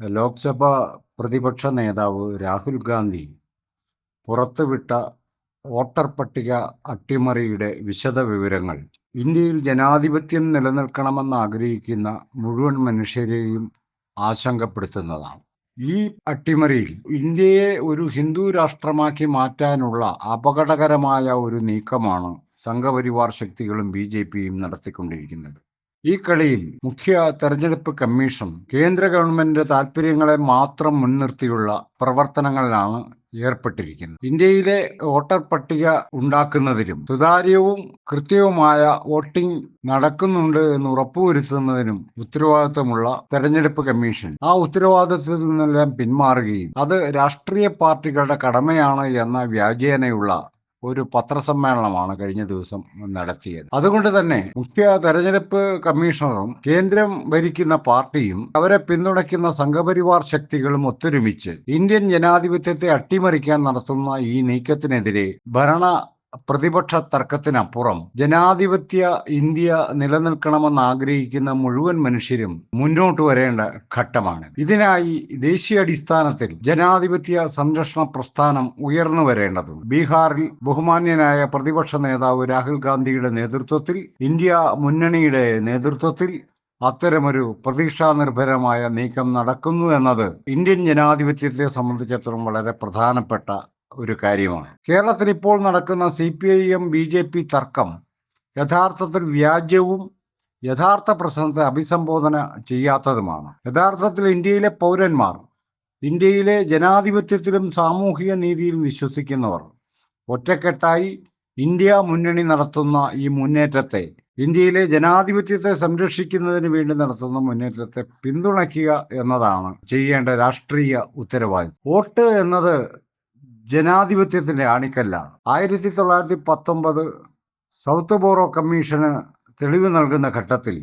ലോക്സഭാ പ്രതിപക്ഷ നേതാവ് രാഹുൽ ഗാന്ധി പുറത്തുവിട്ട വോട്ടർ പട്ടിക അട്ടിമറിയുടെ വിശദ വിവരങ്ങൾ ഇന്ത്യയിൽ ജനാധിപത്യം നിലനിൽക്കണമെന്ന് ആഗ്രഹിക്കുന്ന മുഴുവൻ മനുഷ്യരെയും ആശങ്കപ്പെടുത്തുന്നതാണ്. ഈ അട്ടിമറിയിൽ ഇന്ത്യയെ ഒരു ഹിന്ദു രാഷ്ട്രമാക്കി മാറ്റാനുള്ള അപകടകരമായ ഒരു നീക്കമാണ് സംഘപരിവാർ ശക്തികളും ബി ജെ പിയും നടത്തിക്കൊണ്ടിരിക്കുന്നത്. ഈ കളിയിൽ മുഖ്യ തെരഞ്ഞെടുപ്പ് കമ്മീഷൻ കേന്ദ്ര ഗവൺമെന്റ് താൽപ്പര്യങ്ങളെ മാത്രം മുൻനിർത്തിയുള്ള പ്രവർത്തനങ്ങളിലാണ് ഏർപ്പെട്ടിരിക്കുന്നത്. ഇന്ത്യയിലെ വോട്ടർ പട്ടിക ഉണ്ടാക്കുന്നതിലും സുതാര്യവും കൃത്യവുമായ വോട്ടിംഗ് നടക്കുന്നുണ്ട് എന്ന് ഉറപ്പുവരുത്തുന്നതിനും ഉത്തരവാദിത്തമുള്ള തെരഞ്ഞെടുപ്പ് കമ്മീഷൻ ആ ഉത്തരവാദിത്തത്തിൽ നിന്നെല്ലാം പിന്മാറുകയും അത് രാഷ്ട്രീയ പാർട്ടികളുടെ കടമയാണ് എന്ന വ്യാജേനയുള്ള ഒരു പത്രസമ്മേളനമാണ് കഴിഞ്ഞ ദിവസം നടത്തിയത്. അതുകൊണ്ട് തന്നെ മുഖ്യ തെരഞ്ഞെടുപ്പ് കമ്മീഷണറും കേന്ദ്രം ഭരിക്കുന്ന പാർട്ടിയും അവരെ പിന്തുണയ്ക്കുന്ന സംഘപരിവാർ ശക്തികളും ഒത്തൊരുമിച്ച് ഇന്ത്യൻ ജനാധിപത്യത്തെ അട്ടിമറിക്കാൻ നടത്തുന്ന ഈ നീക്കത്തിനെതിരെ ഭരണ പ്രതിപക്ഷ തർക്കത്തിനപ്പുറം ജനാധിപത്യ ഇന്ത്യ നിലനിൽക്കണമെന്ന് ആഗ്രഹിക്കുന്ന മുഴുവൻ മനുഷ്യരും മുന്നോട്ട് വരേണ്ട ഘട്ടമാണ്. ഇതിനായി ദേശീയ അടിസ്ഥാനത്തിൽ ജനാധിപത്യ സംരക്ഷണ പ്രസ്ഥാനം ഉയർന്നു വരേണ്ടതുണ്ട്. ബീഹാറിൽ ബഹുമാന്യനായ പ്രതിപക്ഷ നേതാവ് രാഹുൽ ഗാന്ധിയുടെ നേതൃത്വത്തിൽ ഇന്ത്യ മുന്നണിയുടെ നേതൃത്വത്തിൽ അത്തരമൊരു പ്രതീക്ഷാനിർഭരമായ നീക്കം നടക്കുന്നു എന്നത് ഇന്ത്യൻ ജനാധിപത്യത്തെ സംബന്ധിച്ചിടത്തോളം വളരെ പ്രധാനപ്പെട്ട ഒരു കാര്യമാണ്. കേരളത്തിൽ ഇപ്പോൾ നടക്കുന്ന C P I M B J P തർക്കം യഥാർത്ഥത്തിൽ വ്യാജ്യവും യഥാർത്ഥ പ്രശ്നത്തെ അഭിസംബോധന ചെയ്യാത്തതുമാണ്. യഥാർത്ഥത്തിൽ ഇന്ത്യയിലെ പൗരന്മാർ ഇന്ത്യയിലെ ജനാധിപത്യത്തിലും സാമൂഹിക നീതിയിലും വിശ്വസിക്കുന്നവർ ഒറ്റക്കെട്ടായി ഇന്ത്യ മുന്നണി നടത്തുന്ന ഈ മുന്നേറ്റത്തെ ഇന്ത്യയിലെ ജനാധിപത്യത്തെ സംരക്ഷിക്കുന്നതിന് വേണ്ടി നടത്തുന്ന മുന്നേറ്റത്തെ പിന്തുണയ്ക്കുക എന്നതാണ് ചെയ്യേണ്ട രാഷ്ട്രീയ ഉത്തരവാദിത്വം. വോട്ട് എന്നത് ജനാധിപത്യത്തിന്റെ ആണിക്കല്ലാണ്. ആയിരത്തി തൊള്ളായിരത്തി പത്തൊമ്പത് സൗത്ത് ബോറോ കമ്മീഷന് തെളിവ് നൽകുന്ന ഘട്ടത്തിൽ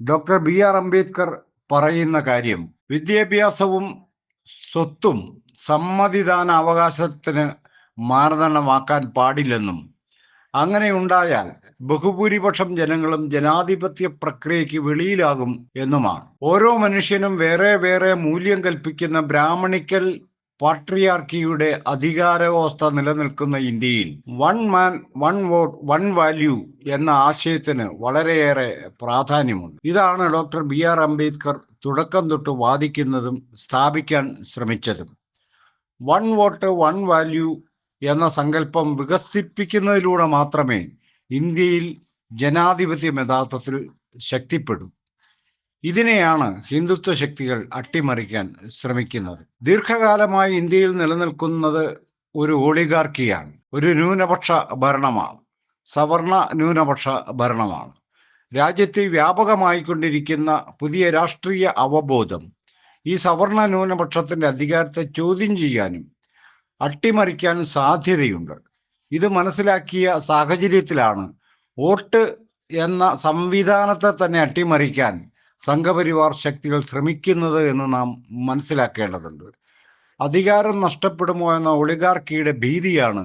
ഡോക്ടർ ബി ആർ അംബേദ്കർ പറയുന്ന കാര്യം വിദ്യാഭ്യാസവും സ്വത്തും സമ്മതിദാന അവകാശത്തിന് മാനദണ്ഡമാക്കാൻ പാടില്ലെന്നും അങ്ങനെ ഉണ്ടായാൽ ബഹുഭൂരിപക്ഷം ജനങ്ങളും ജനാധിപത്യ പ്രക്രിയയ്ക്ക് വെളിയിലാകും എന്നുമാണ്. ഓരോ മനുഷ്യനും വേറെ വേറെ മൂല്യം കൽപ്പിക്കുന്ന ബ്രാഹ്മണിക്കൽ പാട്രിയാർക്കിയുടെ അധികാര വ്യവസ്ഥ നിലനിൽക്കുന്ന ഇന്ത്യയിൽ one man one vote one value എന്ന ആശയത്തിന് വളരെയേറെ പ്രാധാന്യമുണ്ട്. ഇതാണ് ഡോക്ടർ ബി ആർ അംബേദ്കർ തുടക്കം തൊട്ട് വാദിക്കുന്നതും സ്ഥാപിക്കാൻ ശ്രമിച്ചതും. വൺ വോട്ട് വൺ വാല്യൂ എന്ന സങ്കല്പം വികസിപ്പിക്കുന്നതിലൂടെ മാത്രമേ ഇന്ത്യയിൽ ജനാധിപത്യം യഥാർത്ഥത്തിൽ ശക്തിപ്പെടും. ഇതിനെയാണ് ഹിന്ദുത്വ ശക്തികൾ അട്ടിമറിക്കാൻ ശ്രമിക്കുന്നത്. ദീർഘകാലമായി ഇന്ത്യയിൽ നിലനിൽക്കുന്നത് ഒരു ഒളിഗാർക്കിയാണ് ഒരു ന്യൂനപക്ഷ ഭരണമാണ്. സവർണ ന്യൂനപക്ഷ ഭരണമാണ്. രാജ്യത്തെ വ്യാപകമായിക്കൊണ്ടിരിക്കുന്ന പുതിയ രാഷ്ട്രീയ അവബോധം ഈ സവർണ ന്യൂനപക്ഷത്തിന്റെ അധികാരത്തെ ചോദ്യം ചെയ്യാനും അട്ടിമറിക്കാനും സാധ്യതയുണ്ട്. ഇത് മനസ്സിലാക്കിയ സാഹചര്യത്തിലാണ് വോട്ട് എന്ന സംവിധാനത്തെ തന്നെ അട്ടിമറിക്കാൻ സംഘപരിവാർ ശക്തികൾ ശ്രമിക്കുന്നത് എന്ന് നാം മനസ്സിലാക്കേണ്ടതുണ്ട്. അധികാരം നഷ്ടപ്പെടുമോ എന്ന ഒളിഗാർക്കിയുടെ ഭീതിയാണ്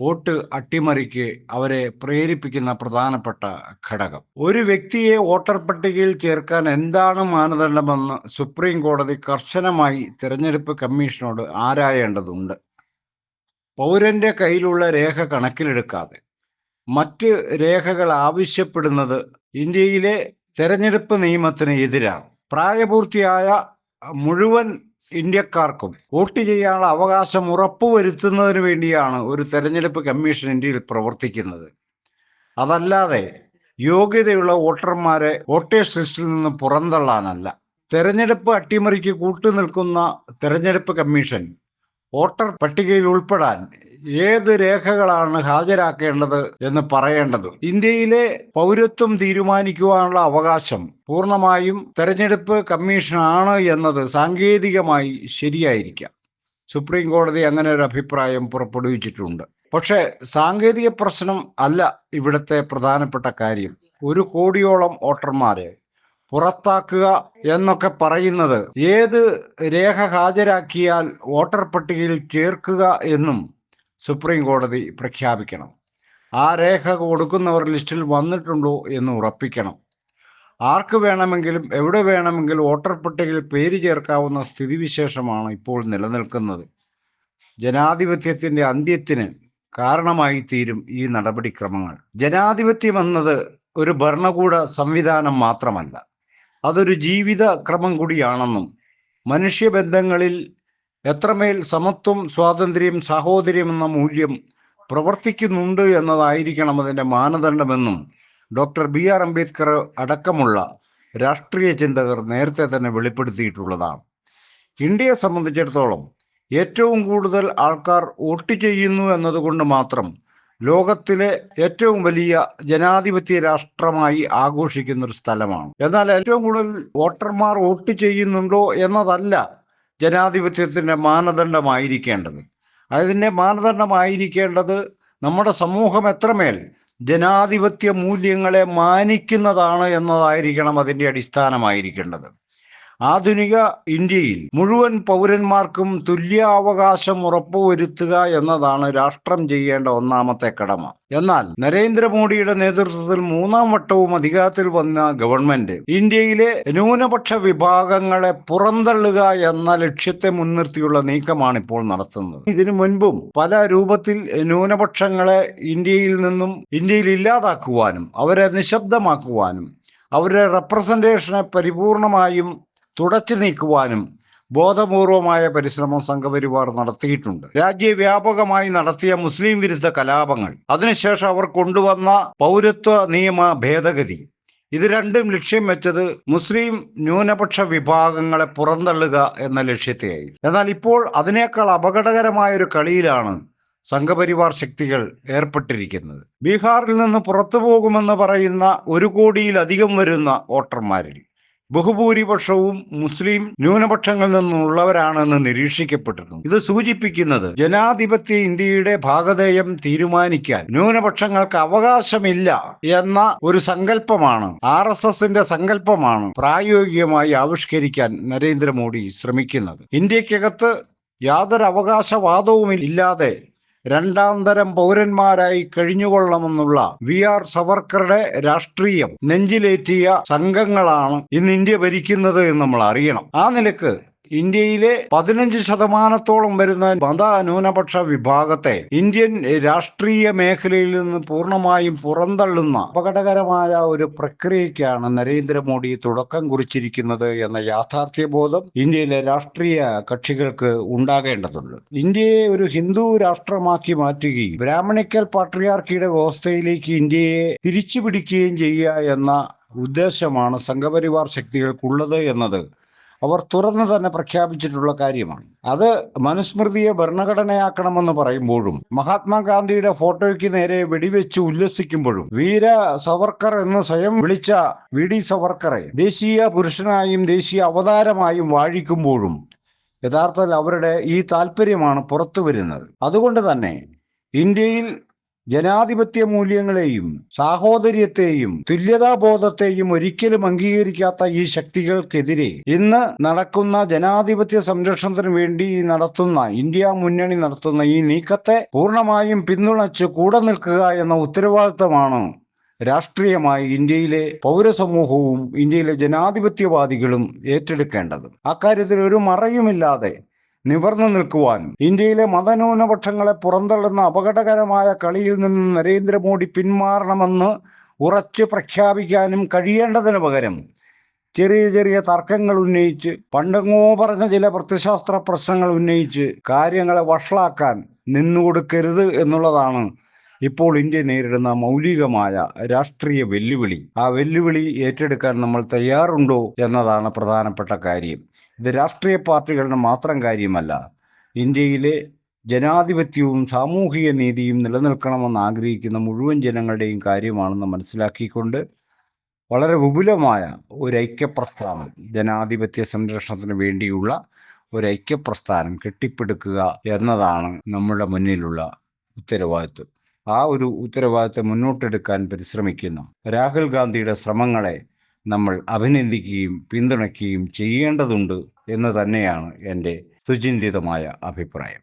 വോട്ട് അട്ടിമറിക്ക് അവരെ പ്രേരിപ്പിക്കുന്ന പ്രധാനപ്പെട്ട ഘടകം. ഒരു വ്യക്തിയെ വോട്ടർ പട്ടികയിൽ ചേർക്കാൻ എന്താണ് മാനദണ്ഡമെന്ന് സുപ്രീം കോടതി കർശനമായി തിരഞ്ഞെടുപ്പ് കമ്മീഷനോട് ആരായേണ്ടതുണ്ട്? പൗരന്റെ കയ്യിലുള്ള രേഖ കണക്കിലെടുക്കാതെ മറ്റ് രേഖകൾ ആവശ്യപ്പെടുന്നത് ഇന്ത്യയിലെ തെരഞ്ഞെടുപ്പ് നിയമത്തിന് എതിരാണ് പ്രായപൂർത്തിയായ മുഴുവൻ ഇന്ത്യക്കാർക്കും വോട്ട് ചെയ്യാനുള്ള അവകാശം ഉറപ്പുവരുത്തുന്നതിന് വേണ്ടിയാണ് ഒരു തെരഞ്ഞെടുപ്പ് കമ്മീഷൻ ഇന്ത്യയിൽ പ്രവർത്തിക്കുന്നത്. അതല്ലാതെ യോഗ്യതയുള്ള വോട്ടർമാരെ വോട്ടേഴ്സ് ലിസ്റ്റിൽ നിന്ന് പുറന്തള്ളാനല്ല. തെരഞ്ഞെടുപ്പ് അട്ടിമറിക്ക് കൂട്ടുനിൽക്കുന്ന തെരഞ്ഞെടുപ്പ് കമ്മീഷൻ വോട്ടർ പട്ടികയിൽ ഉൾപ്പെടാൻ ഏത് രേഖകളാണ് ഹാജരാക്കേണ്ടത് എന്ന് പറയേണ്ടത്? ഇന്ത്യയിലെ പൗരത്വം തീരുമാനിക്കുവാനുള്ള അവകാശം പൂർണമായും തെരഞ്ഞെടുപ്പ് കമ്മീഷനാണ് എന്നത് സാങ്കേതികമായി ശരിയായിരിക്കാം. സുപ്രീം കോടതി അങ്ങനെ ഒരു അഭിപ്രായം പുറപ്പെടുവിച്ചിട്ടുണ്ട്. പക്ഷേ സാങ്കേതിക പ്രശ്നം അല്ല ഇവിടുത്തെ പ്രധാനപ്പെട്ട കാര്യം. ഒരു കോടിയോളം വോട്ടർമാരെ പുറത്താക്കുക എന്നൊക്കെ പറയുന്നത് ഏത് രേഖ ഹാജരാക്കിയാൽ വോട്ടർ പട്ടികയിൽ ചേർക്കുക എന്നും സുപ്രീം കോടതി പ്രഖ്യാപിക്കണം. ആ രേഖ കൊടുക്കുന്നവർ ലിസ്റ്റിൽ വന്നിട്ടുണ്ടോ എന്ന് ഉറപ്പിക്കണം. ആർക്ക് വേണമെങ്കിലും എവിടെ വേണമെങ്കിലും വോട്ടർ പട്ടികയിൽ പേര് ചേർക്കാവുന്ന സ്ഥിതിവിശേഷമാണ് ഇപ്പോൾ നിലനിൽക്കുന്നത്. ജനാധിപത്യത്തിന്റെ അന്ത്യത്തിന് കാരണമായി തീരും ഈ നടപടിക്രമങ്ങൾ. ജനാധിപത്യം എന്നത് ഒരു ഭരണകൂട സംവിധാനം മാത്രമല്ല അതൊരു ജീവിത ക്രമം കൂടിയാണെന്നും മനുഷ്യബന്ധങ്ങളിൽ എത്രമേൽ സമത്വം സ്വാതന്ത്ര്യം സാഹോദര്യം എന്ന മൂല്യം പ്രവർത്തിക്കുന്നുണ്ട് എന്നതായിരിക്കണം അതിന്റെ മാനദണ്ഡമെന്നും ഡോക്ടർ ബി ആർ അംബേദ്കർ അടക്കമുള്ള രാഷ്ട്രീയ ചിന്തകർ നേരത്തെ തന്നെ വെളിപ്പെടുത്തിയിട്ടുള്ളതാണ്. ഇന്ത്യയെ സംബന്ധിച്ചിടത്തോളം ഏറ്റവും കൂടുതൽ ആൾക്കാർ വോട്ട് ചെയ്യുന്നു എന്നതുകൊണ്ട് മാത്രം ലോകത്തിലെ ഏറ്റവും വലിയ ജനാധിപത്യ രാഷ്ട്രമായി ആഘോഷിക്കുന്ന ഒരു സ്ഥലമാണ്. എന്നാൽ ഏറ്റവും കൂടുതൽ വോട്ടർമാർ വോട്ട് ചെയ്യുന്നുണ്ടോ എന്നതല്ല ജനാധിപത്യത്തിന്റെ മാനദണ്ഡമായിരിക്കേണ്ടത്. അതിന്റെ മാനദണ്ഡമായിരിക്കേണ്ടത് നമ്മുടെ സമൂഹം എത്രമേൽ ജനാധിപത്യ മൂല്യങ്ങളെ മാനിക്കുന്നതാണ് എന്നതായിരിക്കണം അതിന്റെ അടിസ്ഥാനമായിരിക്കേണ്ടത്. ആധുനിക ഇന്ത്യയിൽ മുഴുവൻ പൗരന്മാർക്കും തുല്യാവകാശം ഉറപ്പുവരുത്തുക എന്നതാണ് രാഷ്ട്രം ചെയ്യേണ്ട ഒന്നാമത്തെ കടമ. എന്നാൽ നരേന്ദ്രമോദിയുടെ നേതൃത്വത്തിൽ മൂന്നാം വട്ടവും അധികാരത്തിൽ വന്ന ഗവൺമെന്റ് ഇന്ത്യയിലെ ന്യൂനപക്ഷ വിഭാഗങ്ങളെ പുറന്തള്ളുക എന്ന ലക്ഷ്യത്തെ മുൻനിർത്തിയുള്ള നീക്കമാണ് ഇപ്പോൾ നടത്തുന്നത്. ഇതിനു മുൻപും പല രൂപത്തിൽ ന്യൂനപക്ഷങ്ങളെ ഇന്ത്യയിൽ നിന്നും ഇന്ത്യയിൽ ഇല്ലാതാക്കുവാനും അവരെ നിശബ്ദമാക്കുവാനും അവരുടെ റെപ്രസെന്റേഷനെ പരിപൂർണമായും തുടച്ചു നീക്കുവാനും ബോധപൂർവമായ പരിശ്രമം സംഘപരിവാർ നടത്തിയിട്ടുണ്ട്. രാജ്യവ്യാപകമായി നടത്തിയ മുസ്ലിം വിരുദ്ധ കലാപങ്ങൾ അതിനുശേഷം അവർ കൊണ്ടുവന്ന പൗരത്വ നിയമ ഭേദഗതി ഇത് രണ്ടും ലക്ഷ്യം വെച്ചത് മുസ്ലിം ന്യൂനപക്ഷ വിഭാഗങ്ങളെ പുറന്തള്ളുക എന്ന ലക്ഷ്യത്തെയായി എന്നാൽ ഇപ്പോൾ അതിനേക്കാൾ അപകടകരമായ ഒരു കളിയിലാണ് സംഘപരിവാർ ശക്തികൾ ഏർപ്പെട്ടിരിക്കുന്നത്. ബീഹാറിൽ നിന്ന് പുറത്തു പോകുമെന്ന് പറയുന്ന ഒരു കോടിയിലധികം വരുന്ന വോട്ടർമാരിൽ ബഹുഭൂരിപക്ഷവും മുസ്ലിം ന്യൂനപക്ഷങ്ങളിൽ നിന്നുള്ളവരാണെന്ന് നിരീക്ഷിക്കപ്പെട്ടിരുന്നു. ഇത് സൂചിപ്പിക്കുന്നത് ജനാധിപത്യ ഇന്ത്യയുടെ ഭാഗധേയം തീരുമാനിക്കാൻ ന്യൂനപക്ഷങ്ങൾക്ക് അവകാശമില്ല എന്ന ഒരു സങ്കല്പമാണ് ആർ എസ് എസിന്റെ സങ്കല്പമാണ് പ്രായോഗികമായി ആവിഷ്കരിക്കാൻ നരേന്ദ്രമോദി ശ്രമിക്കുന്നത്. ഇന്ത്യക്കകത്ത് യാതൊരു അവകാശവാദവും ഇല്ലാതെ രണ്ടാം തരം പൗരന്മാരായി കഴിഞ്ഞുകൊള്ളണമെന്നുള്ള വി ആർ സവർക്കറുടെ രാഷ്ട്രീയം നെഞ്ചിലേറ്റിയ സംഘങ്ങളാണ് ഇന്ന് ഇന്ത്യ ഭരിക്കുന്നത് എന്ന് നമ്മൾ അറിയണം. ആ നിലയ്ക്ക് ഇന്ത്യയിലെ പതിനഞ്ച് ശതമാനത്തോളം വരുന്ന മത ന്യൂനപക്ഷ വിഭാഗത്തെ ഇന്ത്യൻ രാഷ്ട്രീയ മേഖലയിൽ നിന്ന് പൂർണമായും പുറന്തള്ളുന്ന അപകടകരമായ ഒരു പ്രക്രിയയ്ക്കാണ് നരേന്ദ്രമോദി തുടക്കം കുറിച്ചിരിക്കുന്നത് എന്ന യാഥാർത്ഥ്യബോധം ഇന്ത്യയിലെ രാഷ്ട്രീയ കക്ഷികൾക്ക് ഉണ്ടാകേണ്ടതുണ്ട്. ഇന്ത്യയെ ഒരു ഹിന്ദു രാഷ്ട്രമാക്കി മാറ്റുകയും ബ്രാഹ്മണിക്കൽ പാട്രിയാർക്കിയുടെ വ്യവസ്ഥയിലേക്ക് ഇന്ത്യയെ തിരിച്ചു പിടിക്കുകയും ചെയ്യുക എന്ന ഉദ്ദേശമാണ് സംഘപരിവാർ ശക്തികൾക്കുള്ളത് എന്നത്. അവർ തുറന്നു തന്നെ പ്രഖ്യാപിച്ചിട്ടുള്ള കാര്യമാണ്. അത് മനുസ്മൃതിയെ ഭരണഘടനയാക്കണമെന്ന് പറയുമ്പോഴും മഹാത്മാഗാന്ധിയുടെ ഫോട്ടോയ്ക്ക് നേരെ വെടിവെച്ച് ഉല്ലസിക്കുമ്പോഴും വീര സവർക്കർ എന്ന് സ്വയം വിളിച്ച വി ഡി സവർക്കറെ ദേശീയ പുരുഷനായും ദേശീയ അവതാരമായും വാഴിക്കുമ്പോഴും യഥാർത്ഥത്തിൽ അവരുടെ ഈ താല്പര്യമാണ് പുറത്തു വരുന്നത് അതുകൊണ്ട് തന്നെ ഇന്ത്യയിൽ ജനാധിപത്യ മൂല്യങ്ങളെയും സാഹോദര്യത്തെയും തുല്യതാബോധത്തെയും ഒരിക്കലും അംഗീകരിക്കാത്ത ഈ ശക്തികൾക്കെതിരെ ഇന്ന് നടക്കുന്ന ജനാധിപത്യ സംരക്ഷണത്തിന് വേണ്ടി നടത്തുന്ന ഇന്ത്യ മുന്നണി നടത്തുന്ന ഈ നീക്കത്തെ പൂർണമായും പിന്തുണച്ച് കൂടെ നിൽക്കുക എന്ന ഉത്തരവാദിത്തമാണ് രാഷ്ട്രീയമായി ഇന്ത്യയിലെ പൗരസമൂഹവും ഇന്ത്യയിലെ ജനാധിപത്യവാദികളും ഏറ്റെടുക്കേണ്ടത്. അക്കാര്യത്തിൽ ഒരു മറയുമില്ലാതെ നിവർന്നു നിൽക്കുവാനും ഇന്ത്യയിലെ മതന്യൂനപക്ഷങ്ങളെ പുറന്തള്ളുന്ന അപകടകരമായ കളിയിൽ നിന്ന് നരേന്ദ്രമോദി പിന്മാറണമെന്ന് ഉറച്ച് പ്രഖ്യാപിക്കാനും കഴിയേണ്ടതിന് പകരം ചെറിയ ചെറിയ തർക്കങ്ങൾ ഉന്നയിച്ച് പണ്ടെങ്ങോ പറഞ്ഞ ചില പ്രത്യശാസ്ത്ര പ്രശ്നങ്ങൾ ഉന്നയിച്ച് കാര്യങ്ങളെ വഷളാക്കാൻ നിന്നുകൊടുക്കരുത് എന്നുള്ളതാണ് ഇപ്പോൾ ഇന്ത്യ നേരിടുന്ന മൗലികമായ രാഷ്ട്രീയ വെല്ലുവിളി. ആ വെല്ലുവിളി ഏറ്റെടുക്കാൻ നമ്മൾ തയ്യാറുണ്ടോ എന്നതാണ് പ്രധാനപ്പെട്ട കാര്യം. ഇത് രാഷ്ട്രീയ പാർട്ടികളുടെ മാത്രം കാര്യമല്ല. ഇന്ത്യയിലെ ജനാധിപത്യവും സാമൂഹിക നീതിയും നിലനിൽക്കണമെന്ന് ആഗ്രഹിക്കുന്ന മുഴുവൻ ജനങ്ങളുടെയും കാര്യമാണെന്ന് മനസ്സിലാക്കിക്കൊണ്ട് വളരെ വിപുലമായ ഒരു ഐക്യപ്രസ്ഥാനം ജനാധിപത്യ സംരക്ഷണത്തിന് വേണ്ടിയുള്ള ഒരു ഐക്യപ്രസ്ഥാനം കെട്ടിപ്പടുക്കുക എന്നതാണ് നമ്മുടെ മുന്നിലുള്ള ഉത്തരവാദിത്വം. ആ ഒരു ഉത്തരവാദിത്വം മുന്നോട്ടെടുക്കാൻ പരിശ്രമിക്കുന്ന രാഹുൽ ഗാന്ധിയുടെ ശ്രമങ്ങളെ നമ്മൾ അഭിനന്ദിക്കുകയും പിന്തുണയ്ക്കുകയും ചെയ്യേണ്ടതുണ്ട് എന്ന് തന്നെയാണ് എന്റെ സുചിന്തിതമായ അഭിപ്രായം.